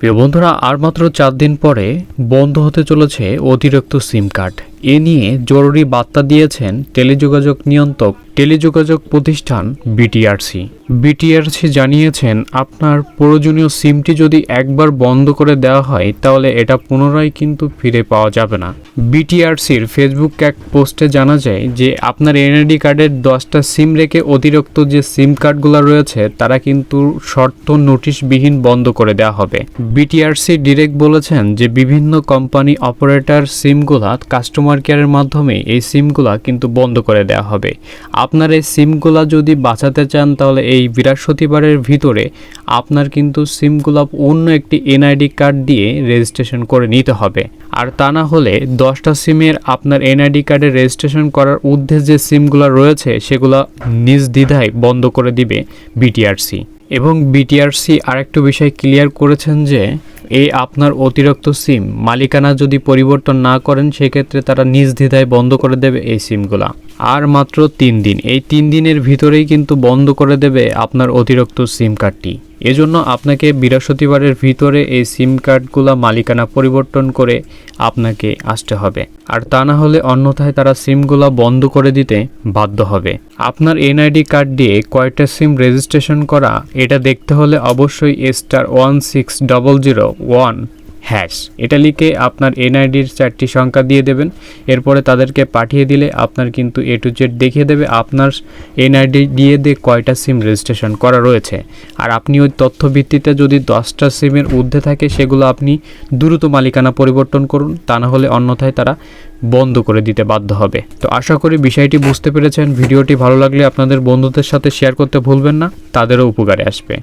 প্রিয় বন্ধুরা আর মাত্র চার দিন পরে বন্ধ হতে চলেছে অতিরিক্ত সিম কার্ড। এ নিয়ে জরুরি বার্তা দিয়েছেন টেলিযোগাযোগ নিয়ন্ত্রক, টেলিযোগাযোগ প্রতিষ্ঠান বিটিআরসি। বিটিআরসি জানিয়েছেন, আপনার প্রয়োজনীয় সিমটি যদি একবার বন্ধ করে দেওয়া হয়, তাহলে এটা পুনরায় কিন্তু ফিরে পাওয়া যাবে না। বিটিআরসির ফেসবুক এক পোস্টে জানা যায় যে, আপনার এনআইডি কার্ডের দশটা সিম রেখে অতিরিক্ত যে সিম কার্ডগুলো রয়েছে, তারা কিন্তু শর্ত নোটিশবিহীন বন্ধ করে দেওয়া হবে। বিটিআরসি ডিরেক্ট বলেছেন যে, বিভিন্ন কোম্পানি অপারেটর সিমগুলা কাস্টমার কেয়ারের মাধ্যমে এই সিমগুলা কিন্তু বন্ধ করে দেওয়া হবে। আপনার এই সিমগুলা যদি বাঁচাতে চান, তাহলে এই বৃহস্পতিবারের ভিতরে আপনার কিন্তু সিমগুলা অন্য একটি এনআইডি কার্ড দিয়ে রেজিস্ট্রেশন করে নিতে হবে। আর তা না হলে দশটা সিমের আপনার এনআইডি কার্ডে রেজিস্ট্রেশন করার উদ্দেশ্যে যে সিমগুলো রয়েছে, সেগুলো নিজ দ্বিধায় বন্ধ করে দিবে বিটিআরসি। এবং বিটিআরসি আরেকটু বিষয় ক্লিয়ার করেছেন যে এই আপনার অতিরিক্ত সিম। মালিকানা যদি পরিবর্তন না করেন, সেক্ষেত্রে তারা নিজ দ্বিধায় বন্ধ করে দেবে এই সিমগুলা। আর মাত্র তিন দিন। এই তিন দিনের ভিতরেই কিন্তু বন্ধ করে দেবে আপনার অতিরিক্ত সিম কার্ডটি। এজন্য আপনাকে বৃহস্পতিবারের ভিতরে এই সিম কার্ডগুলো মালিকানা পরিবর্তন করে আপনাকে আসতে হবে। আর তা না হলে অন্যথায় তারা সিমগুলো বন্ধ করে দিতে বাধ্য হবে। আপনার এনআইডি কার্ড দিয়ে কয়টা সিম রেজিস্ট্রেশন করা, এটা দেখতে হলে অবশ্যই star one six double zero one hash. এটা লিখে আপনার এনআইডির চারটি সংখ্যা দিয়ে দেবেন। এরপরে তাদেরকে পাঠিয়ে দিলে আপনার কিন্তু এ টু জেড দেখিয়ে দেবে আপনার এনআইডি দিয়ে দিয়ে কয়টা সিম রেজিস্ট্রেশন করা রয়েছে। আর আপনি ওই তথ্য ভিত্তিতে যদি দশটা সিমের ঊর্ধ্বে থাকে সেগুলো আপনি দ্রুত মালিকানা পরিবর্তন করুন, তা না হলে অন্যথায় তারা বন্ধ করে দিতে বাধ্য হবে। তো আশা করি বিষয়টি বুঝতে পেরেছেন। ভিডিওটি ভালো লাগলে আপনাদের বন্ধুদের সাথে শেয়ার করতে ভুলবেন না। তাদেরও উপকারে আসবে।